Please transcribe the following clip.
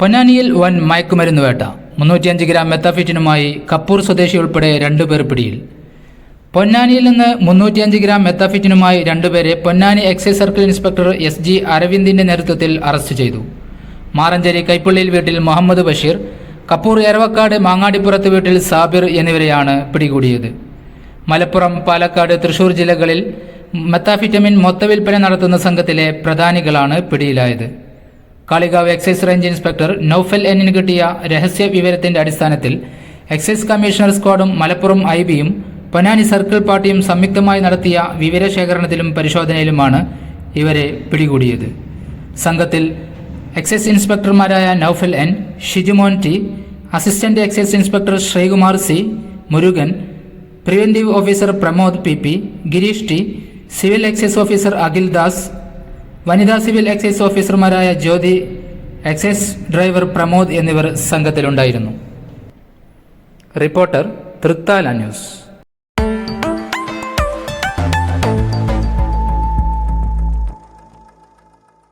പൊന്നാനിയിൽ വൻ മയക്കുമരുന്ന് വേട്ട. മുന്നൂറ്റിയഞ്ച് ഗ്രാം മെത്താഫിറ്റിനുമായി കപ്പൂർ സ്വദേശി ഉൾപ്പെടെ രണ്ടുപേർ പിടിയിൽ. പൊന്നാനിയിൽ നിന്ന് മുന്നൂറ്റിയഞ്ച് ഗ്രാം മെത്താഫിറ്റിനുമായി രണ്ടുപേരെ Ponnani excise circle inspector S G അരവിന്ദിന്റെ നേതൃത്വത്തിൽ അറസ്റ്റ് ചെയ്തു. മാറഞ്ചേരി കൈപ്പള്ളിയിൽ വീട്ടിൽ മുഹമ്മദ് ബഷീർ കപ്പൂർ എരവക്കാട് മാങ്ങാടിപ്പുറത്ത് വീട്ടിൽ സാബിർ എന്നിവരെയാണ് പിടികൂടിയത്. മലപ്പുറം പാലക്കാട് തൃശൂർ ജില്ലകളിൽ മെത്താഫിറ്റമിൻ മൊത്തവിൽപ്പന നടത്തുന്ന സംഘത്തിലെ പ്രധാനികളാണ് പിടിയിലായത്. Kalikavu excise range inspector Noufal എന്നിന് കിട്ടിയ രഹസ്യ വിവരത്തിന്റെ അടിസ്ഥാനത്തിൽ എക്സൈസ് കമ്മീഷണർ സ്ക്വാഡും മലപ്പുറം ഐ ബിയും പൊന്നാനി സർക്കിൾ പാർട്ടിയും സംയുക്തമായി നടത്തിയ വിവരശേഖരണത്തിലും പരിശോധനയിലുമാണ് ഇവരെ പിടികൂടിയത്. സംഘത്തിൽ excise ഇൻസ്പെക്ടർമാരായ Noufal N Shijumon T assistant excise inspector Sreekumar C Murugan preventive officer Pramod P P Gireesh T civil excise officer Akhil Das വനിതാ സിവിൽ എക്സൈസ് ഓഫീസർമാരായ ജ്യോതി എക്സൈസ് ഡ്രൈവർ പ്രമോദ് എന്നിവർ സംഘത്തിലുണ്ടായിരുന്നു. Reporter Thrithala news.